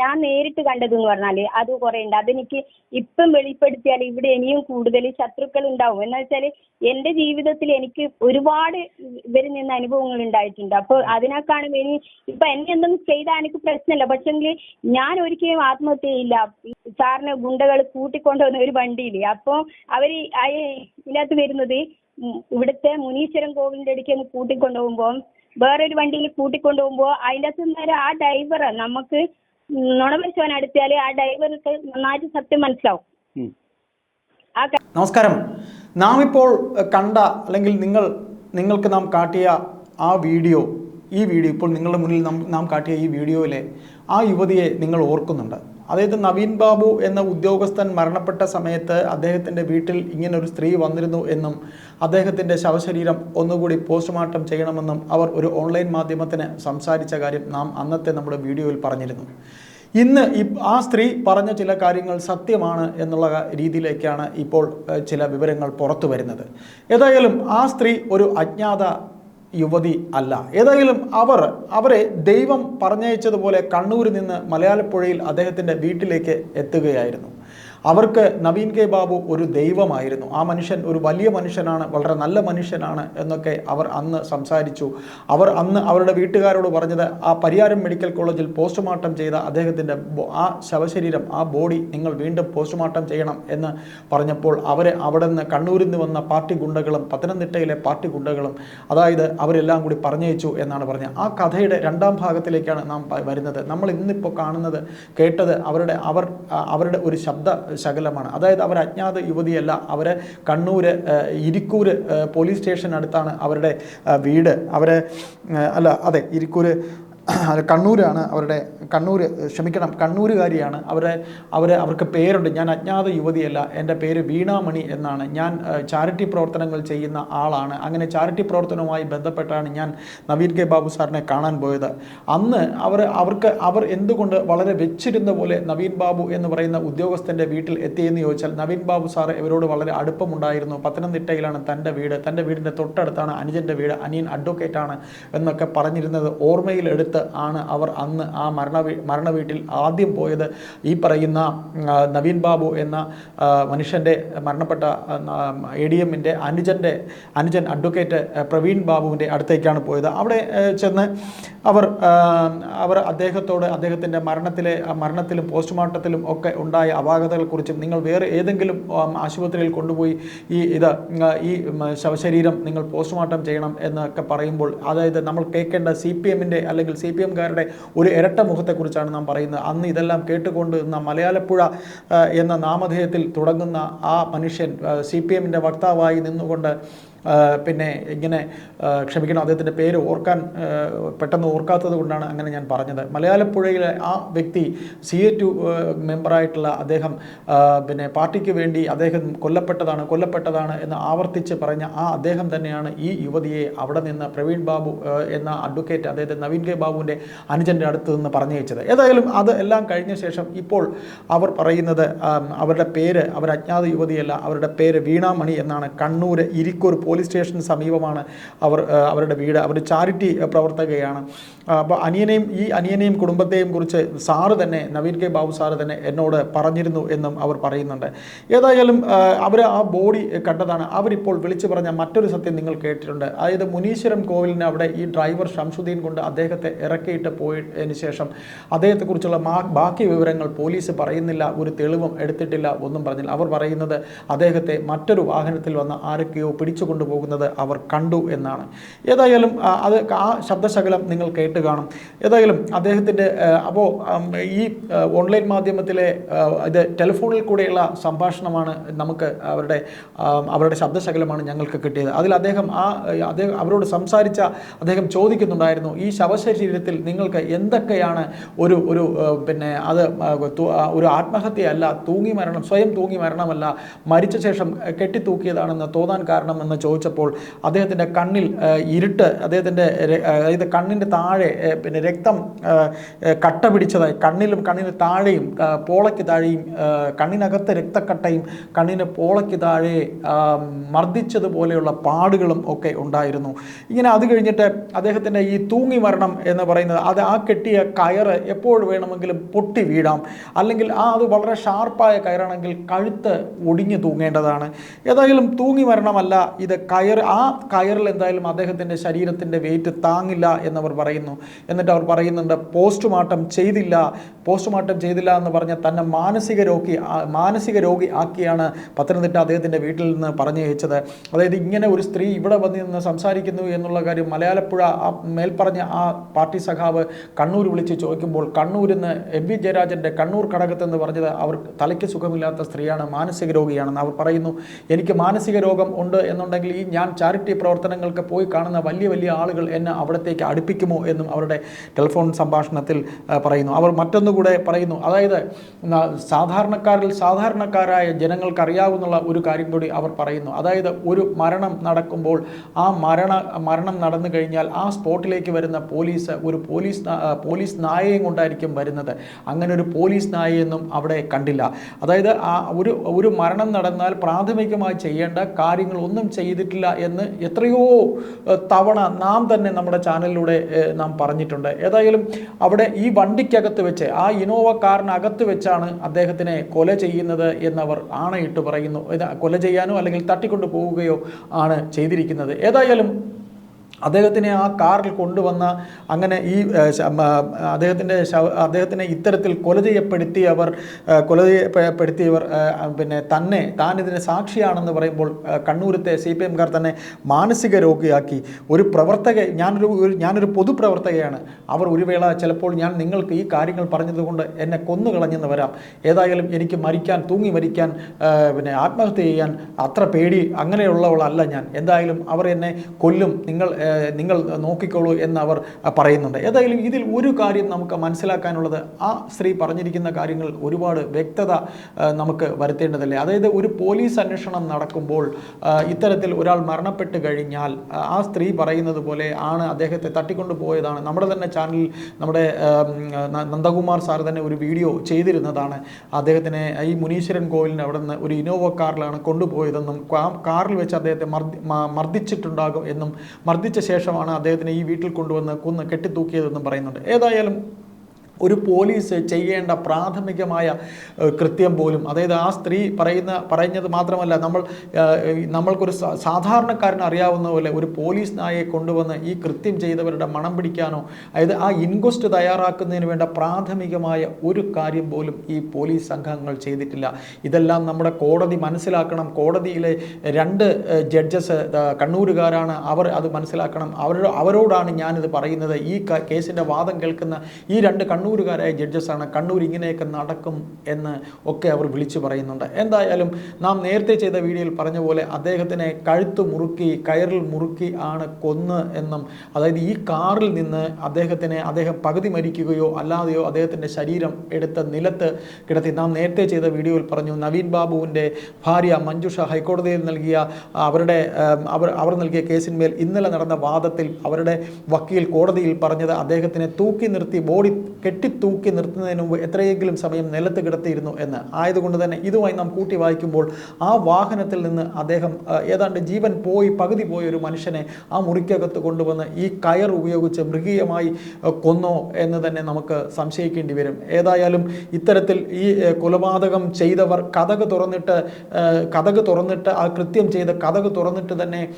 ഞാൻ നേരിട്ട് കണ്ടതെന്ന് പറഞ്ഞാൽ അത് കുറെ ഉണ്ട് അതെനിക്ക് ഇപ്പം വെളിപ്പെടുത്തിയാൽ ഇവിടെ ഇനിയും കൂടുതൽ ശത്രുക്കൾ ഉണ്ടാവും. എന്ന് വെച്ചാൽ എന്റെ ജീവിതത്തിൽ എനിക്ക് ഒരുപാട് ഇവരിൽ നിന്ന് അനുഭവങ്ങൾ ഉണ്ടായിട്ടുണ്ട്. അപ്പോൾ അതിനേക്കാളും ഇനി ഇപ്പൊ എന്നെ എന്തെങ്കിലും ചെയ്താൽ എനിക്ക് പ്രശ്നമില്ല. പക്ഷെങ്കിൽ ഞാൻ ഒരിക്കലും ആത്മഹത്യ ചെയ്യില്ല സാറിന് ഗുണ്ടകൾ കൂട്ടിക്കൊണ്ടുവന്ന ഒരു വണ്ടിയിൽ. അപ്പോൾ അവർ ഇതിനകത്ത് വരുന്നത് ഇവിടുത്തെ മുനീശ്വരൻ കോവിലിന്റെ അടുക്കൽ ഒന്ന് കൂട്ടിക്കൊണ്ടുപോകുമ്പോൾ വേറൊരു വണ്ടിയിൽ കൂട്ടിക്കൊണ്ടുപോകുമ്പോൾ അതിന്റെ അകത്ത് ആ ഡ്രൈവർ നമുക്ക് നുണ പരിശോധന ആ ഡ്രൈവർക്ക് നന്നായിട്ട് സത്യം മനസ്സിലാവും. നമസ്കാരം നാം ഇപ്പോൾ കണ്ട അല്ലെങ്കിൽ നിങ്ങൾ നിങ്ങൾക്ക് നാം കാട്ടിയ ആ വീഡിയോ ഈ വീഡിയോ ഇപ്പോൾ നിങ്ങളുടെ മുന്നിൽ നാം നാം കാട്ടിയ ഈ വീഡിയോയിലെ ആ യുവതിയെ നിങ്ങൾ ഓർക്കുന്നുണ്ട്. അതായത് നവീൻ ബാബു എന്ന ഉദ്യോഗസ്ഥൻ മരണപ്പെട്ട സമയത്ത് അദ്ദേഹത്തിന്റെ വീട്ടിൽ ഇങ്ങനെ ഒരു സ്ത്രീ വന്നിരുന്നു എന്നും അദ്ദേഹത്തിന്റെ ശവശരീരം ഒന്നുകൂടി പോസ്റ്റ്മോർട്ടം ചെയ്യണമെന്നും അവർ ഒരു ഓൺലൈൻ മാധ്യമത്തിന് സംസാരിച്ച കാര്യം നാം അന്നത്തെ നമ്മുടെ വീഡിയോയിൽ പറഞ്ഞിരുന്നു. ഇന്ന് ഈ ആ സ്ത്രീ പറഞ്ഞ ചില കാര്യങ്ങൾ സത്യമാണ് എന്നുള്ള രീതിയിലേക്കാണ് ഇപ്പോൾ ചില വിവരങ്ങൾ പുറത്തു വരുന്നത്. ഏതായാലും ആ സ്ത്രീ ഒരു അജ്ഞാത യുവതി അല്ല. ഏതായാലും അവർ അവരെ ദൈവം പറഞ്ഞയച്ചതുപോലെ കണ്ണൂരിൽ നിന്ന് മലയാളപ്പുഴയിൽ അദ്ദേഹത്തിന്റെ വീട്ടിലേക്ക് എത്തുകയായിരുന്നു. അവർക്ക് നവീൻ കെ ബാബു ഒരു ദൈവമായിരുന്നു. ആ മനുഷ്യൻ ഒരു വലിയ മനുഷ്യനാണ് വളരെ നല്ല മനുഷ്യനാണ് എന്നൊക്കെ അവർ അന്ന് സംസാരിച്ചു. അവർ അന്ന് അവരുടെ വീട്ടുകാരോട് പറഞ്ഞത് ആ പരിയാരം മെഡിക്കൽ കോളേജിൽ പോസ്റ്റ്മോർട്ടം ചെയ്ത അദ്ദേഹത്തിന്റെ ആ ശവശരീരം ആ ബോഡി നിങ്ങൾ വീണ്ടും പോസ്റ്റ്മോർട്ടം ചെയ്യണം എന്ന് പറഞ്ഞപ്പോൾ അവരെ അവിടെ നിന്ന് കണ്ണൂരിൽ നിന്ന് വന്ന പാർട്ടി ഗുണ്ടകളും പത്തനംതിട്ടയിലെ പാർട്ടി ഗുണ്ടകളും അതായത് അവരെല്ലാം കൂടി പറഞ്ഞയച്ചു എന്നാണ് പറഞ്ഞത്. ആ കഥയുടെ രണ്ടാം ഭാഗത്തിലേക്കാണ് നാം വരുന്നത്. നമ്മൾ ഇന്നിപ്പോൾ കാണുന്നത് കേട്ടത് അവരുടെ അവർ അവരുടെ ഒരു ശബ്ദ ശകലമാണ്. അതായത് അവർ അജ്ഞാത യുവതിയല്ല. അവരെ കണ്ണൂർ ഇരിക്കൂർ പോലീസ് സ്റ്റേഷനടുത്താണ് അവരുടെ വീട്. അവരെ അല്ല അതെ ഇരിക്കൂര് അത് കണ്ണൂരാണ് അവരുടെ കണ്ണൂർ ക്ഷമിക്കണം കണ്ണൂരുകാരിയാണ്. അവരെ അവരെ അവർക്ക് പേരുണ്ട്. ഞാൻ അജ്ഞാത യുവതിയല്ല. എന്റെ പേര് വീണാമണി എന്നാണ്. ഞാൻ ചാരിറ്റി പ്രവർത്തനങ്ങൾ ചെയ്യുന്ന ആളാണ്. അങ്ങനെ ചാരിറ്റി പ്രവർത്തനവുമായി ബന്ധപ്പെട്ടാണ് ഞാൻ നവീൻ കെ ബാബു സാറിനെ കാണാൻ പോയത്. അന്ന് അവർ അവർക്ക് അവർ എന്തുകൊണ്ട് വളരെ വെച്ചിരുന്ന പോലെ നവീൻ ബാബു എന്ന് പറയുന്ന ഉദ്യോഗസ്ഥന്റെ വീട്ടിൽ എത്തിയെന്ന് ചോദിച്ചാൽ നവീൻ ബാബു സാർ ഇവരോട് വളരെ അടുപ്പമുണ്ടായിരുന്നു. പത്തനംതിട്ടയിലാണ് തന്റെ വീട്. തന്റെ വീടിന്റെ തൊട്ടടുത്താണ് അനുജന്റെ വീട്. അനിയൻ അഡ്വക്കേറ്റാണ് എന്നൊക്കെ പറഞ്ഞിരുന്നത് ആണ് അവർ അന്ന് ആ മരണ മരണ വീട്ടിൽ ആദ്യം പോയത്. ഈ പറയുന്ന നവീൻ ബാബു എന്ന മനുഷ്യന്റെ മരണപ്പെട്ട എ ഡി എമ്മിന്റെ അനുജന്റെ അനുജൻ അഡ്വക്കേറ്റ് പ്രവീൺ ബാബുവിന്റെ അടുത്തേക്കാണ് പോയത്. അവിടെ ചെന്ന് അവർ അവർ അദ്ദേഹത്തോട് അദ്ദേഹത്തിന്റെ മരണത്തിലെ മരണത്തിലും പോസ്റ്റ്മോർട്ടത്തിലും ഒക്കെ ഉണ്ടായ അപാകതകളെക്കുറിച്ചും നിങ്ങൾ വേറെ ഏതെങ്കിലും ആശുപത്രിയിൽ കൊണ്ടുപോയി ഈ ഇത് ഈ ശവശരീരം നിങ്ങൾ പോസ്റ്റ്മോർട്ടം ചെയ്യണം എന്നൊക്കെ പറയുമ്പോൾ അതായത് നമ്മൾ കേൾക്കേണ്ട സി പി എമ്മിന്റെ അല്ലെങ്കിൽ സി പി എംകാരുടെ ഒരു ഇരട്ട മുഖത്തെക്കുറിച്ചാണ് നാം പറയുന്നത്. അന്ന് ഇതെല്ലാം കേട്ടുകൊണ്ട് നിന്ന മലയാളപ്പുഴ എന്ന നാമധേയത്തിൽ തുടങ്ങുന്ന ആ മനുഷ്യൻ സി പി എമ്മിന്റെ വക്താവായി നിന്നുകൊണ്ട് പിന്നെ ഇങ്ങനെ ക്ഷമിക്കണം അദ്ദേഹത്തിന്റെ പേര് ഓർക്കാൻ പെട്ടെന്ന് ഓർക്കാത്തത് കൊണ്ടാണ് അങ്ങനെ ഞാൻ പറഞ്ഞത്. മലയാളപ്പുഴയിലെ ആ വ്യക്തി സി എ ടു മെമ്പറായിട്ടുള്ള അദ്ദേഹം പിന്നെ പാർട്ടിക്ക് വേണ്ടി അദ്ദേഹം കൊല്ലപ്പെട്ടതാണ് കൊല്ലപ്പെട്ടതാണ് എന്ന് ആവർത്തിച്ച് പറഞ്ഞ ആ അദ്ദേഹം തന്നെയാണ് ഈ യുവതിയെ അവിടെ നിന്ന് പ്രവീൺ ബാബു എന്ന അഡ്വക്കേറ്റ് അതായത് നവീൻ കെ ബാബുവിന്റെ അനുജന്റെ അടുത്ത് നിന്ന് പറഞ്ഞയച്ചത്. ഏതായാലും അത് എല്ലാം കഴിഞ്ഞ ശേഷം ഇപ്പോൾ അവർ പറയുന്നത് അവരുടെ പേര് അവർ അജ്ഞാത യുവതിയല്ല അവരുടെ പേര് വീണാമണി എന്നാണ് കണ്ണൂർ ഇരിക്കൂർ പോലീസ് സ്റ്റേഷന് സമീപമാണ് അവർ അവരുടെ വീട്. അവർ ചാരിറ്റി പ്രവർത്തകയാണ്. അപ്പോൾ അനിയനെയും ഈ അനിയനെയും കുടുംബത്തെയും കുറിച്ച് സാറ് തന്നെ നവീൻ കെ ബാബു സാറ് തന്നെ എന്നോട് പറഞ്ഞിരുന്നു എന്നും അവർ പറയുന്നുണ്ട്. ഏതായാലും അവർ ആ ബോഡി കണ്ടതാണ്. അവരിപ്പോൾ വിളിച്ചു പറഞ്ഞ മറ്റൊരു സത്യം നിങ്ങൾ കേട്ടിട്ടുണ്ട്. അതായത് മുനീശ്വരം കോവിലിന് അവിടെ ഈ ഡ്രൈവർ ഷംസുദ്ദീൻ കൊണ്ട് അദ്ദേഹത്തെ ഇറക്കിയിട്ട് പോയതിനു ശേഷം അദ്ദേഹത്തെക്കുറിച്ചുള്ള ബാക്കി വിവരങ്ങൾ പോലീസ് പറയുന്നില്ല ഒരു തെളിവും എടുത്തിട്ടില്ല ഒന്നും പറഞ്ഞില്ല. അവർ പറയുന്നത് അദ്ദേഹത്തെ മറ്റൊരു വാഹനത്തിൽ വന്ന ആരൊക്കെയോ പിടിച്ചു കൊണ്ടുപോകുന്നത് അവർ കണ്ടു എന്നാണ്. ഏതായാലും അത് ആ ശബ്ദശകലം നിങ്ങൾ കേട്ട് കാണും. ഏതായാലും അദ്ദേഹത്തിന്റെ അപ്പോൾ ഈ ഓൺലൈൻ മാധ്യമത്തിലെ ഇത് ടെലിഫോണിൽ കൂടെയുള്ള സംഭാഷണമാണ് നമുക്ക് അവരുടെ അവരുടെ ശബ്ദശകലമാണ് ഞങ്ങൾക്ക് കിട്ടിയത്. അതിൽ അദ്ദേഹം ആ അദ്ദേഹം അവരോട് സംസാരിച്ച അദ്ദേഹം ചോദിക്കുന്നുണ്ടായിരുന്നു ഈ ശവശരീരത്തിൽ നിങ്ങൾക്ക് എന്തൊക്കെയാണ് ഒരു ഒരു പിന്നെ അത് ഒരു ആത്മഹത്യയല്ല തൂങ്ങി മരണം സ്വയം തൂങ്ങി മരണമല്ല മരിച്ച ശേഷം കെട്ടിത്തൂക്കിയതാണെന്ന് തോന്നാൻ കാരണമെന്ന് ചോദിച്ചപ്പോൾ അദ്ദേഹത്തിന്റെ കണ്ണിൽ ഇരുട്ട് അദ്ദേഹത്തിന്റെ അതായത് കണ്ണിന്റെ താഴെ പിന്നെ രക്തം കട്ട പിടിച്ചതായി കണ്ണിലും കണ്ണിന് താഴെയും പോളയ്ക്ക് താഴെയും കണ്ണിനകത്ത് രക്തക്കട്ടയും കണ്ണിന് പോളയ്ക്ക് താഴെ മർദ്ദിച്ചതുപോലെയുള്ള പാടുകളും ഒക്കെ ഉണ്ടായിരുന്നു. ഇങ്ങനെ അത് കഴിഞ്ഞിട്ട് അദ്ദേഹത്തിന്റെ ഈ തൂങ്ങി മരണം എന്ന് പറയുന്നത് അത് ആ കെട്ടിയ കയറ് എപ്പോൾ വേണമെങ്കിലും പൊട്ടി വീഴാം. അല്ലെങ്കിൽ ആ അത് വളരെ ഷാർപ്പായ കയറാണെങ്കിൽ കഴുത്ത് ഒടിഞ്ഞു തൂങ്ങേണ്ടതാണ്. ഏതായാലും തൂങ്ങി മരണമല്ല ഇത് കയർ ആ കയറിൽ എന്തായാലും അദ്ദേഹത്തിന്റെ ശരീരത്തിന്റെ വെയിറ്റ് താങ്ങില്ല എന്നവർ പറയുന്നു. എന്നിട്ട് അവർ പറയുന്നുണ്ട് പോസ്റ്റ്മോർട്ടം ചെയ്തില്ല പോസ്റ്റ്മോർട്ടം ചെയ്തില്ല എന്ന് പറഞ്ഞ തന്നെ മാനസിക രോഗി മാനസിക രോഗി ആക്കിയാണ് പത്തനംതിട്ട അദ്ദേഹത്തിന്റെ വീട്ടിൽ നിന്ന് പറഞ്ഞു അയച്ചത്. അതായത് ഇങ്ങനെ ഒരു സ്ത്രീ ഇവിടെ വന്ന് നിന്ന് സംസാരിക്കുന്നു എന്നുള്ള കാര്യം മലയാളപ്പുഴ ആ മേൽപ്പറഞ്ഞ ആ പാർട്ടി സഖാവ് കണ്ണൂർ വിളിച്ച് ചോദിക്കുമ്പോൾ കണ്ണൂരിൽ നിന്ന് എം വി ജയരാജന്റെ കണ്ണൂർ ഘടകത്തെന്ന് പറഞ്ഞത് അവർ തലയ്ക്ക് സുഖമില്ലാത്ത സ്ത്രീയാണ് മാനസിക രോഗിയാണെന്ന് അവർ പറയുന്നു. എനിക്ക് മാനസിക രോഗം ഉണ്ട് എന്നുണ്ടെങ്കിൽ ഈ ഞാൻ ചാരിറ്റി പ്രവർത്തനങ്ങൾക്ക് പോയി കാണുന്ന വലിയ വലിയ ആളുകൾ എന്നെ അവിടത്തേക്ക് അടുപ്പിക്കുമോ എന്നും അവരുടെ ടെലിഫോൺ സംഭാഷണത്തിൽ പറയുന്നു. അവർ മറ്റൊന്നുകൂടെ പറയുന്നു. അതായത് സാധാരണക്കാരിൽ സാധാരണക്കാരായ ജനങ്ങൾക്ക് അറിയാവുന്ന ഒരു കാര്യം കൂടി അവർ പറയുന്നു. അതായത് ഒരു മരണം നടക്കുമ്പോൾ ആ മരണ മരണം നടന്നു കഴിഞ്ഞാൽ ആ സ്പോട്ടിലേക്ക് വരുന്ന പോലീസ് ഒരു പോലീസ് പോലീസ് നായയും കൊണ്ടായിരിക്കും വരുന്നത്. അങ്ങനെ ഒരു പോലീസ് നായയൊന്നും അവിടെ കണ്ടില്ല. അതായത് ആ ഒരു ഒരു മരണം നടന്നാൽ പ്രാഥമികമായി ചെയ്യേണ്ട കാര്യങ്ങൾ ഒന്നും കാര്യങ്ങളൊന്നും ചെയ്തിട്ടില്ല എന്ന് എത്രയോ തവണ നാം തന്നെ നമ്മുടെ ചാനലിലൂടെ നാം പറഞ്ഞിട്ടുണ്ട്. ഏതായാലും അവിടെ ഈ വണ്ടിക്കകത്ത് വെച്ച് ആ ഇനോവ കാറിനകത്ത് വെച്ചാണ് അദ്ദേഹത്തിനെ കൊല ചെയ്യുന്നത് എന്നവർ ആണയിട്ട് പറയുന്നു. കൊല ചെയ്യാനോ അല്ലെങ്കിൽ തട്ടിക്കൊണ്ടു പോവുകയോ ആണ് ചെയ്തിരിക്കുന്നത്. ഏതായാലും അദ്ദേഹത്തിനെ ആ കാറിൽ കൊണ്ടുവന്ന അങ്ങനെ ഈ അദ്ദേഹത്തിന്റെ അദ്ദേഹത്തിനെ ഇത്തരത്തിൽ കൊല ചെയ്യപ്പെടുത്തിയവർ കൊല ചെയ്യപ്പെടുത്തിയവർ പിന്നെ തന്നെ താൻ ഇതിന് സാക്ഷിയാണെന്ന് പറയുമ്പോൾ കണ്ണൂരത്തെ സി പി എംകാർ തന്നെ മാനസിക രോഗിയാക്കി. ഒരു പ്രവർത്തക ഞാനൊരു ഞാനൊരു പൊതുപ്രവർത്തകയാണ്. അവർ ഒരു വേള ചിലപ്പോൾ ഞാൻ നിങ്ങൾക്ക് ഈ കാര്യങ്ങൾ പറഞ്ഞതുകൊണ്ട് എന്നെ കൊന്നു കളഞ്ഞെന്ന് വരാം. ഏതായാലും എനിക്ക് മരിക്കാൻ തൂങ്ങി മരിക്കാൻ പിന്നെ ആത്മഹത്യ ചെയ്യാൻ അത്ര പേടി അങ്ങനെയുള്ളവളല്ല ഞാൻ. എന്തായാലും അവർ എന്നെ കൊല്ലും. നിങ്ങൾ നിങ്ങൾ നോക്കിക്കോളൂ എന്ന് അവർ പറയുന്നുണ്ട്. ഏതായാലും ഇതിൽ ഒരു കാര്യം നമുക്ക് മനസ്സിലാക്കാനുള്ളത് ആ സ്ത്രീ പറഞ്ഞിരിക്കുന്ന കാര്യങ്ങൾ ഒരുപാട് വ്യക്തത നമുക്ക് വരുത്തേണ്ടതല്ലേ? അതായത് ഒരു പോലീസ് അന്വേഷണം നടക്കുമ്പോൾ ഇത്തരത്തിൽ ഒരാൾ മരണപ്പെട്ട് കഴിഞ്ഞാൽ ആ- സ്ത്രീ പറയുന്നത് പോലെ ആണ് അദ്ദേഹത്തെ തട്ടിക്കൊണ്ടു പോയതാണ്. നമ്മുടെ തന്നെ ചാനലിൽ നമ്മുടെ നന്ദകുമാർ സാർ തന്നെ ഒരു വീഡിയോ ചെയ്തിരുന്നതാണ്. അദ്ദേഹത്തിനെ ഈ മുനീശ്വരൻ കോവിലിന് അവിടെ നിന്ന് ഒരു ഇന്നോവ കാറിലാണ് കൊണ്ടുപോയതെന്നും കാറിൽ വെച്ച് അദ്ദേഹത്തെ മർദ്ദി മർദ്ദിച്ചിട്ടുണ്ടാകും എന്നും മർദ്ദിച്ച ശേഷമാണ് അദ്ദേഹത്തിനെ ഈ വീട്ടിൽ കൊണ്ടുവന്ന് കൊന്ന് കെട്ടിത്തൂക്കിയതെന്നും പറയുന്നുണ്ട്. ഏതായാലും ഒരു പോലീസ് ചെയ്യേണ്ട പ്രാഥമികമായ കൃത്യം പോലും. അതായത് ആ സ്ത്രീ പറയുന്ന പറയുന്നത് മാത്രമല്ല നമ്മൾ നമ്മൾക്കൊരു സാധാരണക്കാരൻ അറിയാവുന്ന പോലെ ഒരു പോലീസ് നായയെ കൊണ്ടുവന്ന് ഈ കൃത്യം ചെയ്തവരുടെ മണം പിടിക്കാനോ അതായത് ആ ഇൻക്വസ്റ്റ് തയ്യാറാക്കുന്നതിന് വേണ്ട പ്രാഥമികമായ ഒരു കാര്യം പോലും ഈ പോലീസ് സംഘങ്ങൾ ചെയ്തിട്ടില്ല. ഇതെല്ലാം നമ്മുടെ കോടതി മനസ്സിലാക്കണം. കോടതിയിലെ രണ്ട് ജഡ്ജസ് കണ്ണൂരുകാരാണ് അവർ അത് മനസ്സിലാക്കണം. അവരുടെ അവരോടാണ് ഞാനിത് പറയുന്നത്. ഈ കേസിന്റെ വാദം കേൾക്കുന്ന ഈ രണ്ട് കണ്ണൂരുകാരായ ജഡ്ജസാണ് കണ്ണൂർ ഇങ്ങനെയൊക്കെ നടക്കും എന്ന് ഒക്കെ അവർ വിളിച്ചു പറയുന്നുണ്ട്. എന്തായാലും നാം നേരത്തെ ചെയ്ത വീഡിയോയിൽ പറഞ്ഞ പോലെ അദ്ദേഹത്തിനെ കഴുത്ത് മുറുക്കി കയറിൽ മുറുക്കി ആണ് കൊന്ന് എന്നും അതായത് ഈ കാറിൽ നിന്ന് അദ്ദേഹത്തിനെ അദ്ദേഹം പകുതി മരിക്കുകയോ അല്ലാതെയോ അദ്ദേഹത്തിന്റെ ശരീരം എടുത്ത് നിലത്ത് കിടത്തി നാം നേരത്തെ ചെയ്ത വീഡിയോയിൽ പറഞ്ഞു നവീൻ ബാബുവിന്റെ ഭാര്യ മഞ്ജുഷ ഹൈക്കോടതിയിൽ നൽകിയ അവരുടെ അവർ അവർ നൽകിയ കേസിന്മേൽ ഇന്നലെ നടന്ന വാദത്തിൽ അവരുടെ വക്കീൽ കോടതിയിൽ പറഞ്ഞത് അദ്ദേഹത്തിനെ തൂക്കി നിർത്തി ബോഡി കെട്ടി തൂക്കി നിർത്തുന്നതിന് മുമ്പ് എത്രയെങ്കിലും സമയം നിലത്ത് കിടത്തിയിരുന്നു എന്ന്. ആയതുകൊണ്ട് തന്നെ ഇതുമായി നാം കൂട്ടി വായിക്കുമ്പോൾ ആ വാഹനത്തിൽ നിന്ന് അദ്ദേഹം ഏതാണ്ട് ജീവൻ പോയി പകുതി പോയ ഒരു മനുഷ്യനെ ആ മുറിക്കകത്ത് കൊണ്ടുവന്ന് ഈ കയർ ഉപയോഗിച്ച് മൃഗീയമായി കൊന്നോ എന്ന് തന്നെ നമുക്ക് സംശയിക്കേണ്ടി വരും. ഏതായാലും ഇത്തരത്തിൽ ഈ കൊലപാതകം ചെയ്തവർ കഥക് തുറന്നിട്ട് കഥക് തുറന്നിട്ട് ആ കൃത്യം ചെയ്ത് കഥക് തുറന്നിട്ട് തന്നെ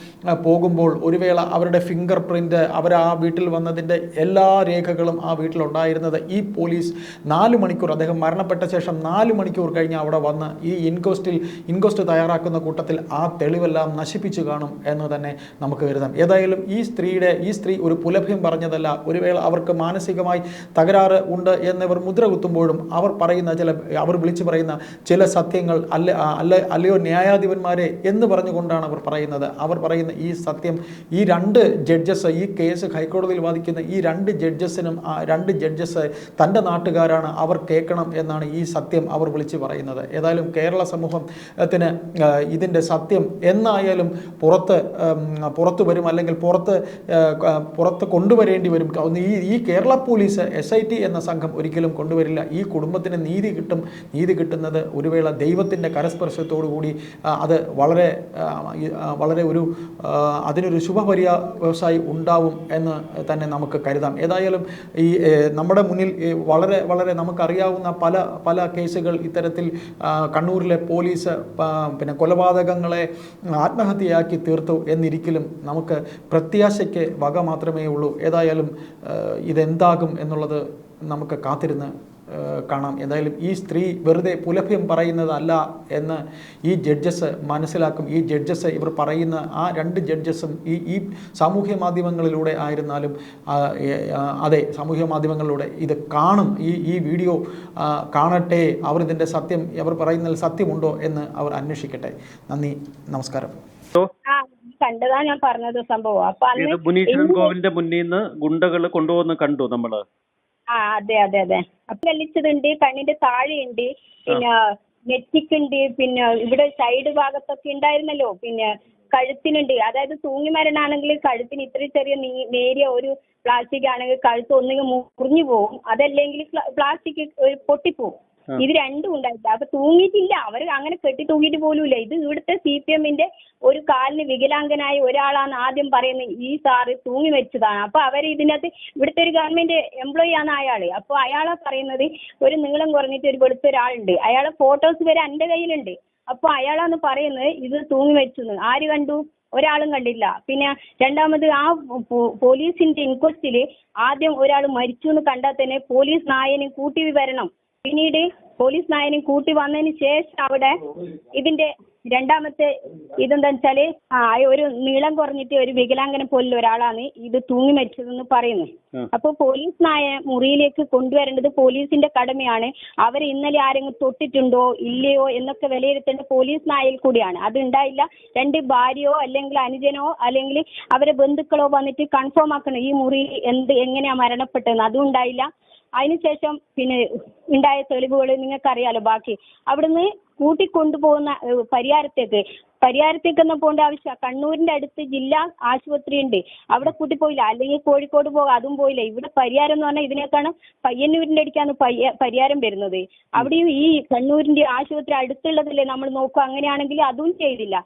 പോകുമ്പോൾ ഒരു വേള അവരുടെ ഫിംഗർ പ്രിന്റ് അവർ ആ വീട്ടിൽ വന്നതിന്റെ എല്ലാ രേഖകളും ആ വീട്ടിലുണ്ടായിരുന്നത് ഈ പോലീസ് നാല് മണിക്കൂർ അദ്ദേഹം മരണപ്പെട്ട ശേഷം നാല് മണിക്കൂർ കഴിഞ്ഞ് അവിടെ വന്ന് ഈ ഇൻകോസ്റ്റിൽ ഇൻകോസ്റ്റ് തയ്യാറാക്കുന്ന കൂട്ടത്തിൽ ആ തെളിവെല്ലാം നശിപ്പിച്ചു കാണും എന്ന് തന്നെ നമുക്ക് കരുതാം. ഏതായാലും ഈ സ്ത്രീയുടെ ഈ സ്ത്രീ ഒരു പുലഭ്യം പറഞ്ഞതല്ല. ഒരു വേള അവർക്ക് മാനസികമായി തകരാറ് ഉണ്ട് എന്നിവർ മുദ്ര കുത്തുമ്പോഴും അവർ പറയുന്ന ചില അവർ വിളിച്ചു പറയുന്ന ചില സത്യങ്ങൾ അല്ല അല്ല അല്ലയോ ന്യായാധിപന്മാരെ എന്ന് പറഞ്ഞുകൊണ്ടാണ് അവർ പറയുന്നത്. അവർ പറയുന്ന ഈ സത്യം ഈ രണ്ട് ജഡ്ജസ് ഈ കേസ് ഹൈക്കോടതിയിൽ വാദിക്കുന്ന ഈ രണ്ട് ജഡ്ജസിനും രണ്ട് ജഡ്ജസ് തന്റെ നാട്ടുകാരാണ് അവർ കേൾക്കണം എന്നാണ് ഈ സത്യം അവർ വിളിച്ച് പറയുന്നത്. ഏതായാലും കേരള സമൂഹത്തിന് ഇതിന്റെ സത്യം എന്നായാലും പുറത്ത് പുറത്തു വരും അല്ലെങ്കിൽ പുറത്ത് പുറത്ത് കൊണ്ടുവരേണ്ടി വരും. ഈ ഈ Kerala police S I T എന്ന സംഘം ഒരിക്കലും കൊണ്ടുവരില്ല. ഈ കുടുംബത്തിന് നീതി കിട്ടും. നീതി കിട്ടുന്നത് ഒരു വേള ദൈവത്തിന്റെ കരസ്പർശത്തോടു കൂടി അത് വളരെ വളരെ ഒരു അതിനൊരു ശുഭപര്യ വ്യവസായി ഉണ്ടാവും എന്ന് തന്നെ നമുക്ക് കരുതാം. ഏതായാലും ഈ നമ്മുടെ മുന്നിൽ വളരെ വളരെ നമുക്കറിയാവുന്ന പല പല കേസുകൾ ഇത്തരത്തിൽ കണ്ണൂരിലെ പോലീസ് പിന്നെ കൊലപാതകങ്ങളെ ആത്മഹത്യയാക്കി തീർത്തു എന്നിരിക്കലും നമുക്ക് പ്രത്യാശയ്ക്ക് വക മാത്രമേ ഉള്ളൂ ഏതായാലും ഇതെന്താകും എന്നുള്ളത് നമുക്ക് കാത്തിരുന്ന് കാണാം. എന്തായാലും ഈ സ്ത്രീ വെറുതെ പുലഭ്യം പറയുന്നതല്ല എന്ന് ഈ ജഡ്ജസ് മനസ്സിലാക്കും. ഈ ജഡ്ജസ് ഇവർ പറയുന്ന ആ രണ്ട് ജഡ്ജസും ഈ ഈ സാമൂഹ്യ മാധ്യമങ്ങളിലൂടെ ആയിരുന്നാലും അതെ സാമൂഹ്യ മാധ്യമങ്ങളിലൂടെ ഇത് കാണും. ഈ ഈ വീഡിയോ കാണട്ടെ അവർ ഇതിന്റെ സത്യം അവർ പറയുന്നതിൽ സത്യമുണ്ടോ എന്ന് അവർ അന്വേഷിക്കട്ടെ. നന്ദി നമസ്കാരം. കണ്ടതാ ഞാൻ പറഞ്ഞത് സംഭവം. അപ്പൊ ഗുണ്ടകൾ കൊണ്ടുപോകുന്ന കണ്ടു നമ്മൾ. ആ അതെ അതെ അതെ. അപ്പൊ ലലിച്ചതുണ്ട് കണ്ണിന്റെ താഴെയുണ്ട് പിന്നെ നെറ്റിക്കുണ്ട് പിന്നെ ഇവിടെ സൈഡ് ഭാഗത്തൊക്കെ ഉണ്ടായിരുന്നല്ലോ പിന്നെ കഴുത്തിനുണ്ട്. അതായത് തൂങ്ങി മരണാണെങ്കിൽ കഴുത്തിന് ഇത്ര ചെറിയ നേരിയ ഒരു പ്ലാസ്റ്റിക് ആണെങ്കിൽ കഴുത്ത് ഒന്നുകിൽ മുറിഞ്ഞു പോകും അതല്ലെങ്കിൽ പ്ലാസ്റ്റിക് പൊട്ടിപ്പോവും. ഇത് രണ്ടും ഉണ്ടായില്ല അപ്പൊ തൂങ്ങിയിട്ടില്ല. അവർ അങ്ങനെ കെട്ടി തൂങ്ങിയിട്ട് പോലുമില്ല. ഇത് ഇവിടുത്തെ സി പി എമ്മിന്റെ ഒരു കാലിന് വികലാംഗനായ ഒരാളാണ് ആദ്യം പറയുന്നത് ഈ സാറ് തൂങ്ങി വെച്ചതാണ് അപ്പൊ അവർ ഇതിനകത്ത് ഇവിടുത്തെ ഒരു ഗവൺമെന്റ് എംപ്ലോയി ആണ് അയാൾ അപ്പൊ അയാളെ പറയുന്നത് ഒരു നീളം കുറഞ്ഞിട്ട് ഒരു വെളുത്ത ഒരാളുണ്ട്. അയാളെ ഫോട്ടോസ് വരെ എന്റെ കയ്യിലുണ്ട്. അപ്പൊ അയാളാണ് പറയുന്നത് ഇത് തൂങ്ങി വെച്ചു ആര് കണ്ടു? ഒരാളും കണ്ടില്ല. പിന്നെ രണ്ടാമത് ആ പോലീസിന്റെ ഇൻക്വസ്റ്റിൽ ആദ്യം ഒരാൾ മരിച്ചു എന്ന് കണ്ടാൽ തന്നെ പോലീസ് നായനെ കൂട്ടി വരണം പിന്നീട് പോലീസ് നായനും കൂട്ടി വന്നതിന് ശേഷം അവിടെ ഇതിന്റെ രണ്ടാമത്തെ ഇതെന്താ വെച്ചാൽ ആ ഒരു നീളം കുറഞ്ഞിട്ട് ഒരു വികലാംഗനെ പോലുള്ള ഒരാളാണ് ഇത് തൂങ്ങി മരിച്ചതെന്ന് പറയുന്നു അപ്പോൾ അപ്പൊ പോലീസ് നായ മുറിയിലേക്ക് കൊണ്ടുവരേണ്ടത് പോലീസിന്റെ കടമയാണ്. അവരെ ഇന്നലെ ആരെങ്കിലും തൊട്ടിട്ടുണ്ടോ ഇല്ലയോ എന്നൊക്കെ വിലയിരുത്തേണ്ട പോലീസ് നായയിൽ കൂടിയാണ്. അത് ഉണ്ടായില്ല. രണ്ട് ഭാര്യയോ അല്ലെങ്കിൽ അനുജനോ അല്ലെങ്കിൽ അവരെ ബന്ധുക്കളോ വന്നിട്ട് കൺഫേം ആക്കണം ഈ മുറി എന്ത് എങ്ങനെയാ മരണപ്പെട്ടതെന്ന്. അതും ഉണ്ടായില്ല. അതിനുശേഷം പിന്നെ ഉണ്ടായ തെളിവുകൾ നിങ്ങൾക്കറിയാലോ ബാക്കി. അവിടുന്ന് കൂട്ടിക്കൊണ്ടുപോകുന്ന പരിയാരത്തേക്ക് പരിയാരത്തേക്ക്. ഒന്നും പോകേണ്ട ആവശ്യം കണ്ണൂരിന്റെ അടുത്ത് ജില്ലാ ആശുപത്രി ഉണ്ട് അവിടെ കൂട്ടിപ്പോയില്ല. അല്ലെങ്കിൽ കോഴിക്കോട് പോകാം അതും പോയില്ല. ഇവിടെ പരിയാരം എന്ന് പറഞ്ഞാൽ ഇതിനേക്കാണ് പയ്യന്നൂരിന്റെ അടുക്കാണ് പയ്യ പരിയാരം വരുന്നത്. അവിടെയും ഈ കണ്ണൂരിന്റെ ആശുപത്രി അടുത്തുള്ളതല്ലേ നമ്മൾ നോക്കുക. അങ്ങനെയാണെങ്കിൽ അതും ചെയ്തില്ല.